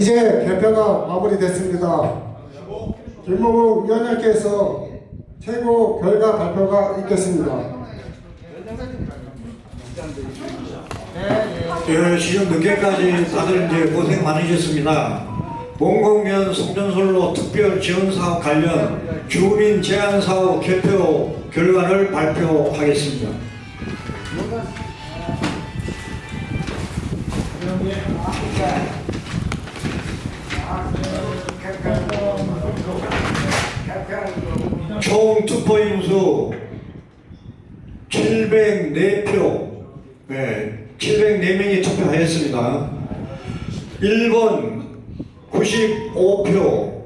이제 개표가 마무리됐습니다. 김무국 위원장께서 최고 결과 발표가 있겠습니다. 예, 지금 늦게까지 다들 이제 고생 많으셨습니다. 공공면 송전솔로 특별 지원 사업 관련 주민 제한 사업 개표 결과를 발표하겠습니다. 총 투표 인수 704표, 네, 704명이 투표하였습니다. 1번 95표,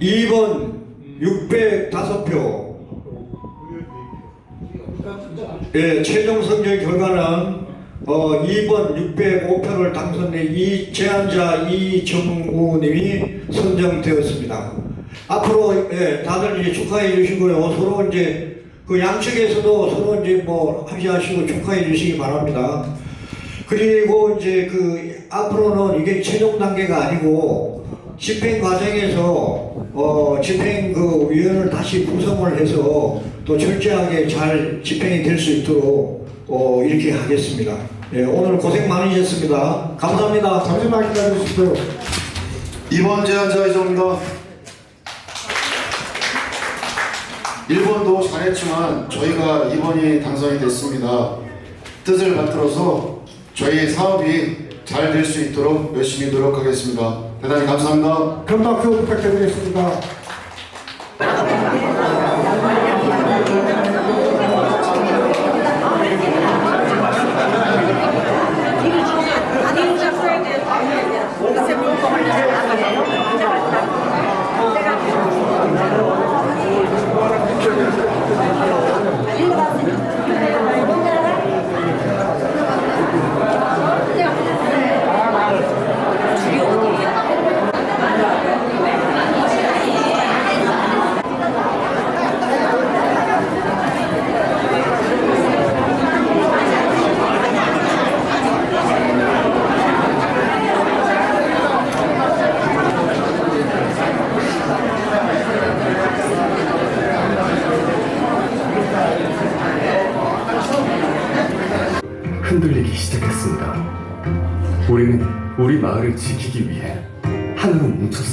2번 605표, 예, 최종 선정 결과는 어, 2번 605표를 당선된 이 제안자 이정우님이 선정되었습니다. 앞으로 예, 다들 이제 축하해 주시고요. 서로 이제 그 양측에서도 서로 이제 뭐 합의하시고 축하해 주시기 바랍니다. 그리고 이제 그 앞으로는 이게 최종 단계가 아니고 집행 과정에서 어 집행 그 위원을 다시 구성을 해서 또 철저하게 잘 집행이 될 수 있도록 어 이렇게 하겠습니다. 예, 오늘 고생 많으셨습니다. 감사합니다. 잠시만 기다려 주십시오. 이번 제안자 이정입니다. 1번도 잘했지만 저희가 2번이 당선이 됐습니다. 뜻을 받들어서 저희 사업이 잘 될 수 있도록 열심히 노력하겠습니다. 대단히 감사합니다. 큰 박수 부탁드리겠습니다.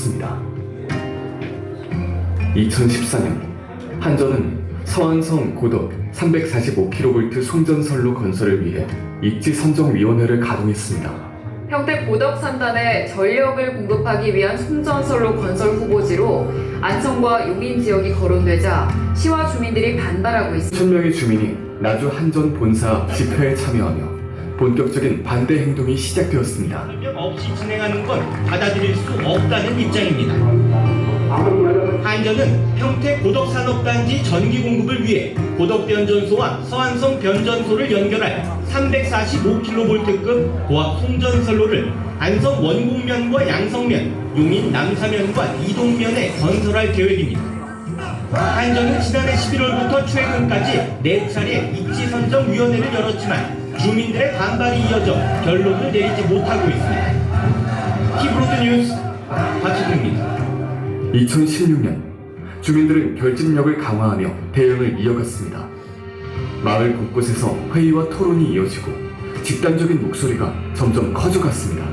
뭉쳤습니다. 2014년 한전은 서안성 고덕 345kV 송전선로 건설을 위해 입지 선정위원회를 가동했습니다. 평택 고덕 산단에 전력을 공급하기 위한 송전선로 건설 후보지로 안성과 용인 지역이 거론되자 시와 주민들이 반발하고 있습니다. 1000명의 주민이 나주 한전 본사 집회에 참여하며 본격적인 반대 행동이 시작되었습니다. 설명 없이 진행하는 건 받아들일 수 없다는 입장입니다. 한전은 평택 고덕산업단지 전기 공급을 위해 고덕변전소와 서안성 변전소를 연결할 345kV급 고압 송전선로를 안성 원곡면과 양성면, 용인 남사면과 이동면에 건설할 계획입니다. 한전은 지난해 11월부터 최근까지 4차례 입지선정위원회를 열었지만 주민들의 반발이 이어져 결론을 내리지 못하고 있습니다. 티브로드 뉴스 박희구입니다. 2016년 주민들은 결집력을 강화하며 대응을 이어갔습니다. 마을 곳곳에서 회의와 토론이 이어지고 집단적인 목소리가 점점 커져갔습니다.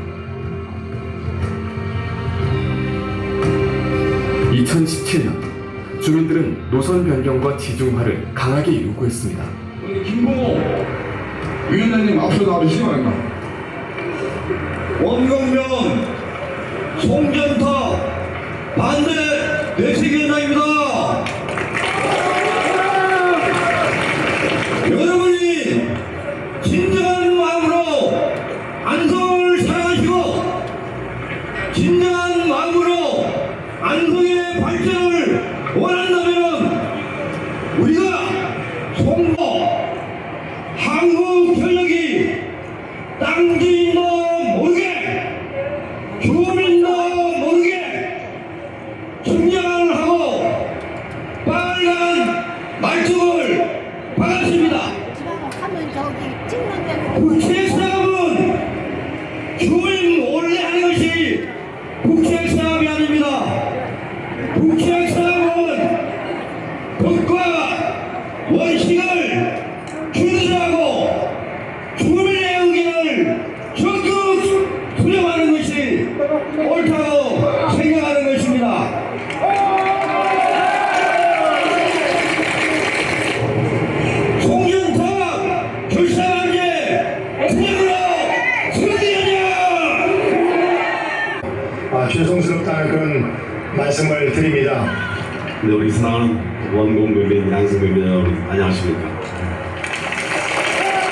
2017년 주민들은 노선 변경과 지중화를 강하게 요구했습니다. 김봉호 위원장님 앞서 나와주시기 바랍니다. 원경면 송전탑 반대 대책위원장입니다. 여러분이 진정한 마음으로 안성을 사랑하시고 진정한 마음으로 안성의 발전을 원한다면 우리가 송도 한국전력이 땅주인도 모르게 주민도 모르게 충전을 하고 빨간 말뚝을 박았습니다. 하면 저기 찍는 데는 국회 사람은 주민 것이 국제 사업이 아닙니다. 국제사업은 법과 원칙을 준수하고 주민의 의견을 적극 수렴하는 것이 옳다고 생각하는 것입니다. 송영탑 결사관계 그대로 승리하자! 아, 죄송스럽다는 그런 말씀을 드립니다. 네, 우리 사랑하는 원공면민 양성면민 여러분 안녕하십니까?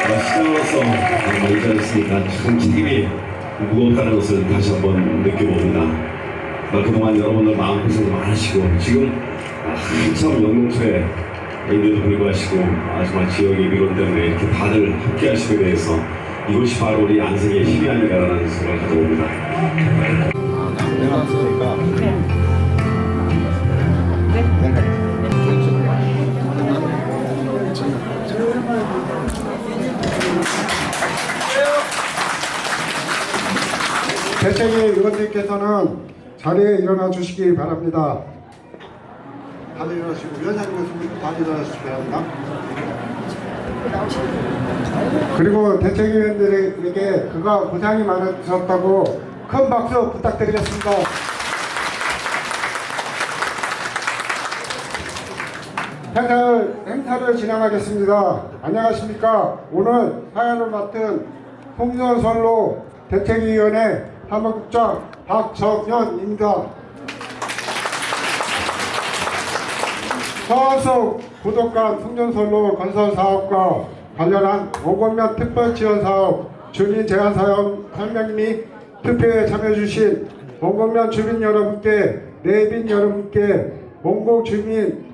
어, 시장으로서 어, 있지 않습니까 참 책임이 무겁다는 것을 다시 한번 느껴봅니다. 어, 그동안 여러분들 마음고생 많으시고 지금 아, 한참 영농초에 인데도 불구하시고 아, 정말 지역의 미론 때문에 이렇게 다들 함께 하시게 돼서 이것이 바로 우리 안성의 힘이 아닌가라는 생각을 가져봅니다 대책위 의원님께서는 자리에 일어나 주시기 바랍니다. 다들 일어나시고 위원장님께서 다들 일어나시기 바랍니다. 그리고 대책위원들에게 그가 고생이 많으셨다고 큰 박수 부탁드리겠습니다. 행사를, 행사를 진행하겠습니다. 안녕하십니까. 오늘 사연을 맡은 홍전선로 대책위원회 사무국장 박정현입니다. 서화석 부덕간 송전선로 건설 사업과 관련한 오건면 특별 지원 사업 주민 제한 사연 설명 및 투표에 참여해주신 원곡면 주민 여러분께 내빈 여러분께 원곡 주민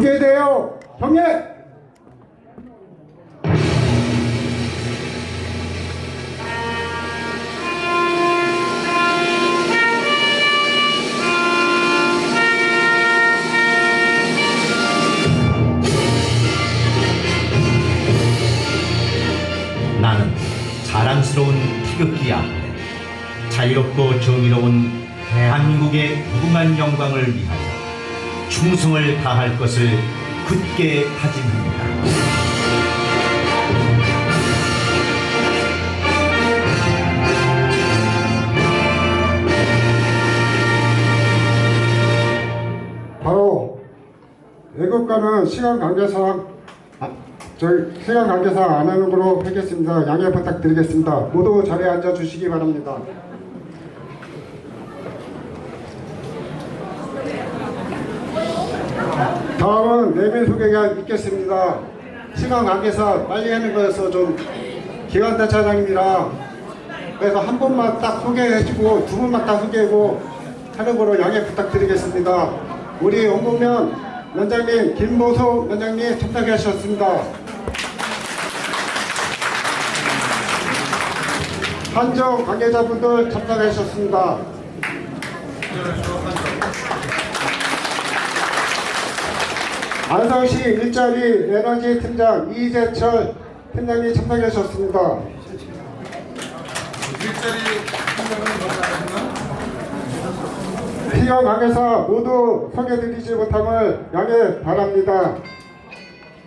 국에 대하여 경 충성을 다할 것을 굳게 다짐합니다. 애국가는 시간 관계상 아, 저희 시간 관계상 안 하는 걸로 하겠습니다. 양해 부탁드리겠습니다. 모두 자리에 앉아 주시기 바랍니다. 다음은 내빈 소개가 있겠습니다. 시간 관계상 빨리 하는 거여서 좀 기관대 차장입니다. 그래서 한 번만 딱 소개해주고 두 번만 딱 소개하고 하는 거로 양해 부탁드리겠습니다. 우리 원국면 원장님 김보소 원장님 참석하셨습니다. 한정 관계자분들 참석하셨습니다. 안성시 일자리 에너지 팀장 이재철 팀장님 참석하셨습니다. 피어 강의사 모두 소개드리지 못함을 양해 바랍니다.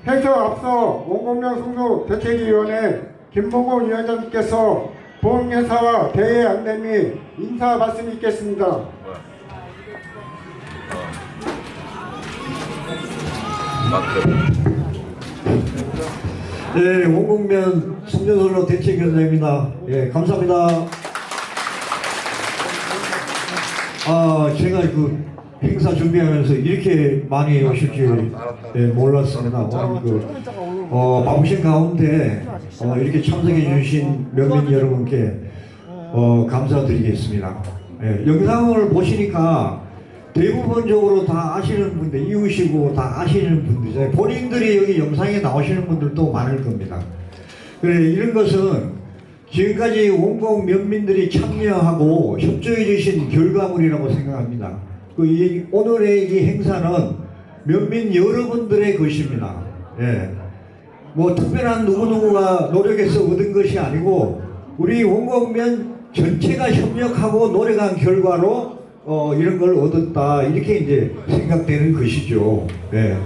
행사 앞서 원공명 송도 대책위원회 김봉호 위원장님께서 본 행사와 대회 안내 및 인사 말씀이 있겠습니다. 네, 원국면 송전선로 대책위원장입니다. 예, 감사합니다. 아, 제가 그 행사 준비하면서 이렇게 많이 오실 줄 예, 몰랐습니다. 오늘 그, 어, 바쁘신 가운데 어, 이렇게 참석해 주신 면민 여러분께 어, 감사드리겠습니다. 예, 영상을 보시니까 대부분적으로 다 아시는 분들, 이웃이고 다 아시는 분들이잖아요. 본인들이 여기 영상에 나오시는 분들도 많을 겁니다. 그래, 이런 것은 지금까지 원공 면민들이 참여하고 협조해 주신 결과물이라고 생각합니다. 그 이, 오늘의 이 행사는 면민 여러분들의 것입니다. 예. 뭐 특별한 누구누구가 노력해서 얻은 것이 아니고 우리 원곡면 전체가 협력하고 노력한 결과로 어, 이런 걸 얻었다 이렇게 이제 생각되는 것이죠. 예.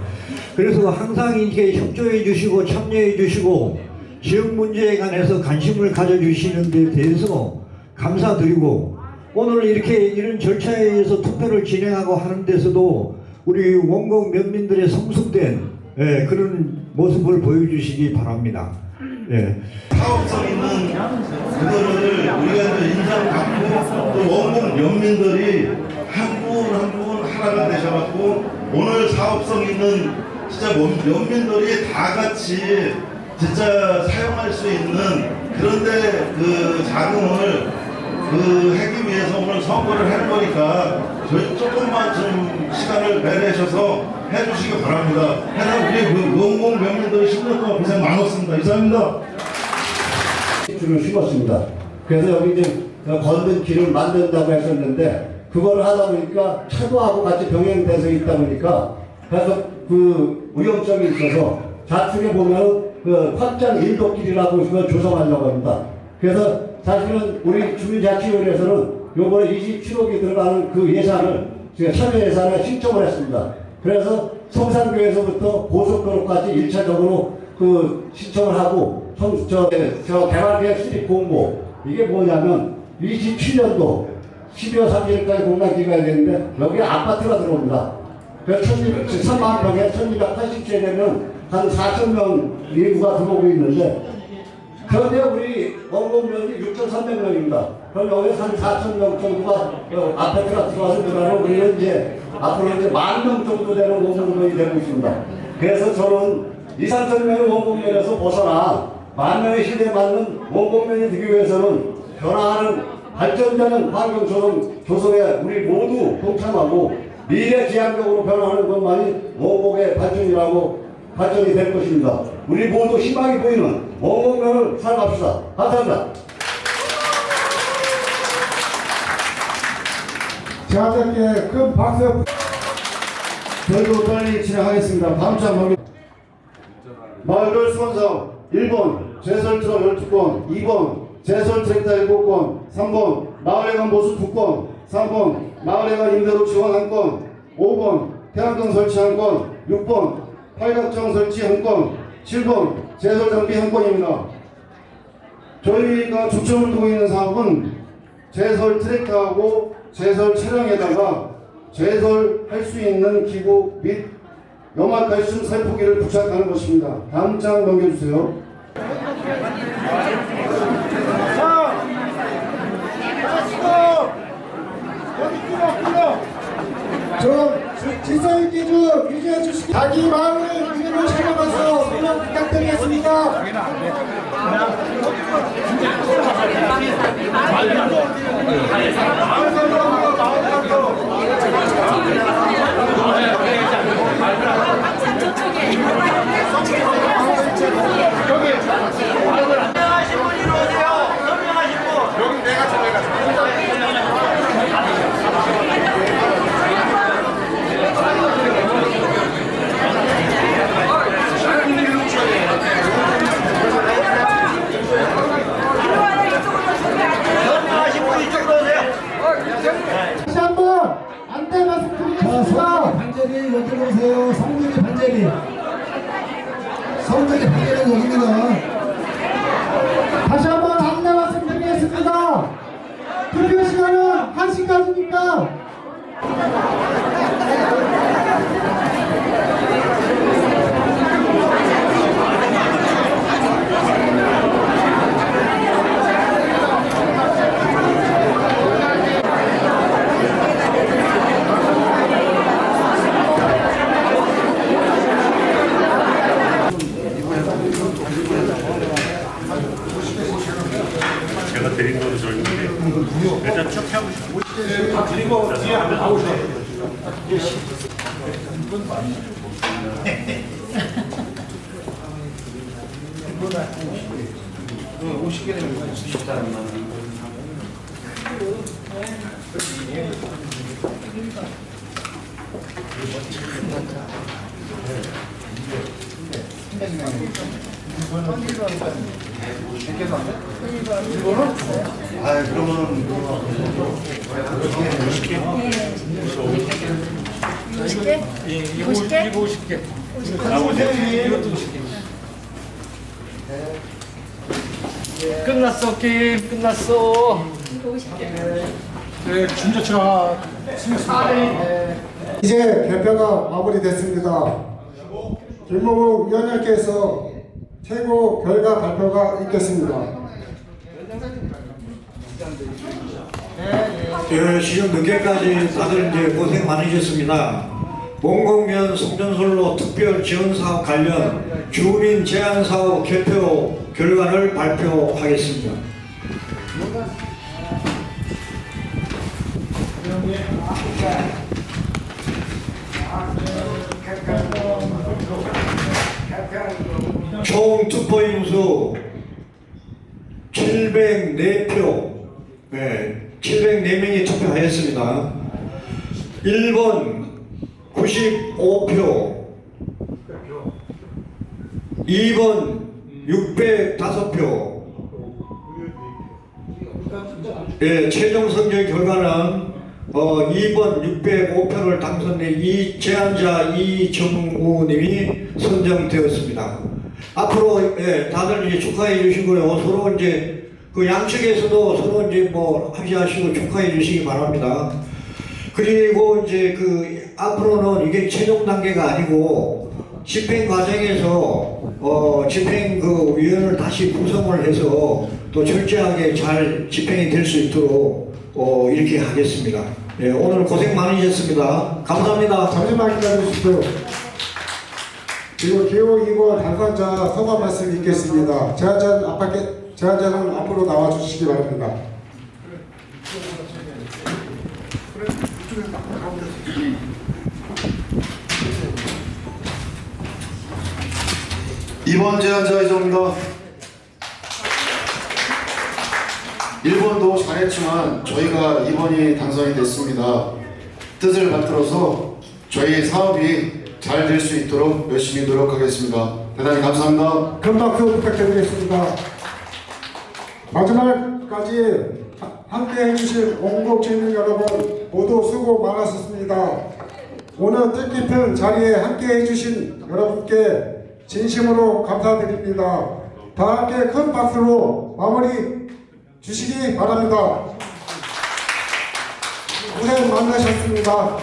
그래서 항상 이렇게 협조해 주시고 참여해 주시고 지역 문제에 관해서 관심을 가져주시는 데 대해서 감사드리고 오늘 이렇게 이런 절차에 의해서 투표를 진행하고 하는 데서도 우리 원곡 면민들의 성숙된 예, 그런 모습을 보여주시기 바랍니다. 예. 있는 그거를 우리가 갖고 또 원국 연민들이 한분한분 하나가 되셔갖고 오늘 사업성 있는 진짜 원- 연민들이 다 같이 진짜 사용할 수 있는 그런데 그 자금을 그 하기 위해서 오늘 선거를 할 거니까 저희 조금만 좀 시간을 배려하셔서 해주시기 바랍니다. 하여간 우리 그 원공 명민들이 10년 동안 고생 많았습니다. 이상입니다. 줄을 심었습니다. 그래서 여기 이제 건든 길을 만든다고 했었는데 그걸 하다 보니까 차도하고 같이 병행돼서 있다 보니까 그래서 그 위험성이 있어서 좌측에 보면 그 확장 일도길이라고 그걸 조성하려고 합니다. 그래서 사실은 우리 주민자치위원회에서는 요번에 27억이 들어가는 그 예산을 지금 참여 예산에 신청을 했습니다. 그래서 성산교에서부터 고속도로까지 1차적으로 그 신청을 하고 성, 저, 저 개발계획 수립 공고 이게 뭐냐면 27년도 12월 30일까지 공단 기간이 되는데 여기 아파트가 들어옵니다. 그래서 1200, 3만 평에 1280채 되면 한 4천 명 인구가 들어오고 있는데 현재 우리 원공면이 6,300명입니다. 그럼 여기 한 4천 명 정도가 어, 아파트가 들어와서 그러면 우리는 이제 앞으로 이제 만 명 정도 되는 원공면이 되고 있습니다. 그래서 저는 2, 3천 명의 원공면에서 벗어나 만 명의 시대에 맞는 원공면이 되기 위해서는 변화하는 발전되는 환경 조성, 조성에 우리 모두 동참하고 미래 지향적으로 변화하는 것만이 원곡의 발전이라고 발전이 될 것입니다. 우리 모두 희망이 보이는 원곡면을 살아갑시다. 감사합니다. 자들께 큰 박수 별도 빨리 진행하겠습니다. 다음 장 넘기 마을별 수원사업 1번 제설 트럭 12건 2번 제설 트랙터 7건 3번 마을회관 보수 2건 3번 마을회관 임대로 지원 1건 5번 태양광 설치 1건 6번 팔각정 설치 1건 7번 제설 장비 1건입니다. 저희가 중점을 두고 있는 사업은 제설 트랙터하고 제설 차량에다가 제설할 수 있는 기구 및 염화 칼슘 살포기를 부착하는 것입니다. 다음 장 넘겨주세요. 좀 질서 있게 좀 유지해 주시기 자기 마음을 그대로 찾아가서 소명 부탁드리겠습니다. 다 일단 쭉 해보시고. 네, 다 드리고 뒤에 한번 나오셔야 돼요. 오시게 되면 주실 사람만. 생각이 나는 아 그러면 끝났어 게임 끝났어. 네 중저차 이제 개표가 마무리됐습니다. 김무국 위원장께서 최고 결과 발표가 있겠습니다. 예, 지금 늦게까지 다들 이제 고생 많으셨습니다. 원공면 송전솔로 특별 지원 사업 관련 주민 제한 사업 개표 결과를 발표하겠습니다. 총 투표인수 704표, 네, 704명이 투표하였습니다. 1번 95표, 2번 605표, 예, 최종 선거 결과는 어, 2번 605표를 당선된 이 제안자 이정우님이 선정되었습니다. 앞으로 예, 다들 이제 축하해 주시고요. 서로 이제 그 양측에서도 서로 이제 뭐 합의하시고 축하해 주시기 바랍니다. 그리고 이제 그 앞으로는 이게 최종 단계가 아니고 집행 과정에서 어 집행 그 위원을 다시 구성을 해서 또 철저하게 잘 집행이 될 수 있도록 어 이렇게 하겠습니다. 예, 오늘 고생 많으셨습니다. 감사합니다. 잠시만 기다려주십시오. 그리고 기호 2번 당선자 소감 말씀 있겠습니다. 제안자는 앞밖에 제안자는 앞으로 나와 주시기 바랍니다. 이번 제안자 이정입니다. 1번도 잘했지만 저희가 2번이 당선이 됐습니다. 뜻을 받들어서 저희 사업이 잘 될 수 있도록 열심히 노력하겠습니다. 대단히 감사합니다. 큰 박수 부탁드리겠습니다. 마지막까지 하- 함께 해주신 온국 주민 여러분 모두 수고 많으셨습니다. 오늘 뜻깊은 자리에 함께 해주신 여러분께 진심으로 감사드립니다. 다 함께 큰 박수로 마무리 주시기 바랍니다. 고생 많으셨습니다.